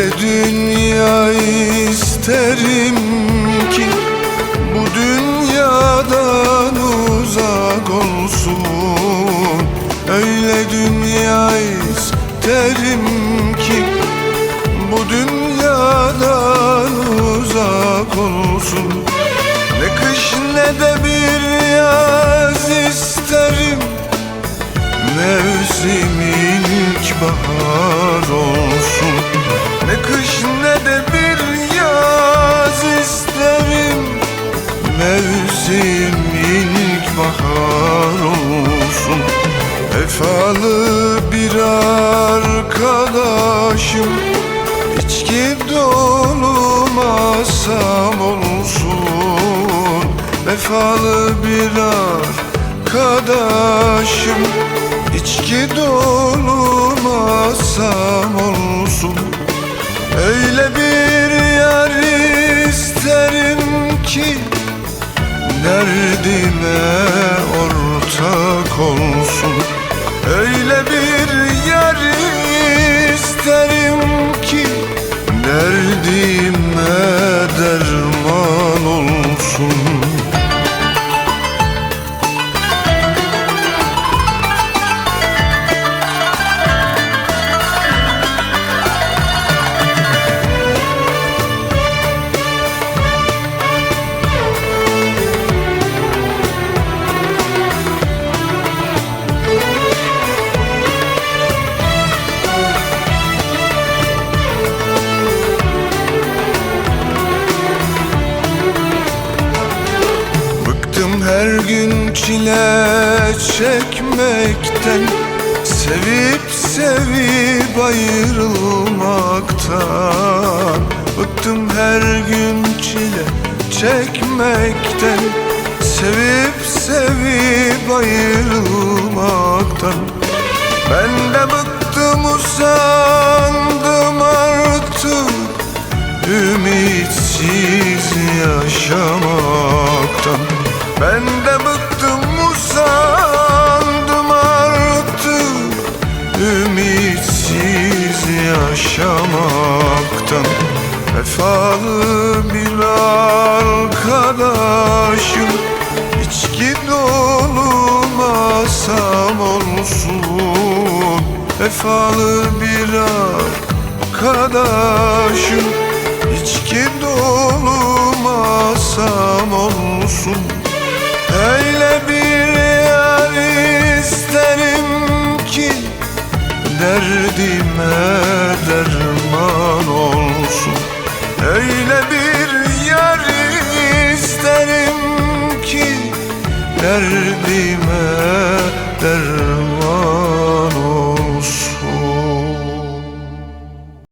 Öyle dünya isterim ki Bu dünyadan uzak olsun. Öyle dünya isterim ki Bu dünyadan uzak olsun. Ne kış ne de bir yaz isterim Mevsim ilk bahar olsun Ne kış ne de bir yaz isterim. Mevsim ilk bahar olsun. Vefalı bir arkadaşım. İçki dolu masam olsun. Vefalı bir arkadaşım. İçki dolu masam olsun Öyle bir yer isterim ki Derdime ortak olsun her gün çile çekmekten Sevip sevip ayrılmaktan. Bıktım her gün çile çekmekten Sevip sevip ayrılmaktan. Ben de bıktım usandım artık Ümitsiz bir arkadaşım İçki dolu masam olsun. Vefalı bir arkadaşım İçki dolu masam olsun. Öyle bir yer isterim ki Derdime derman Öyle bir yer isterim ki Derdime derman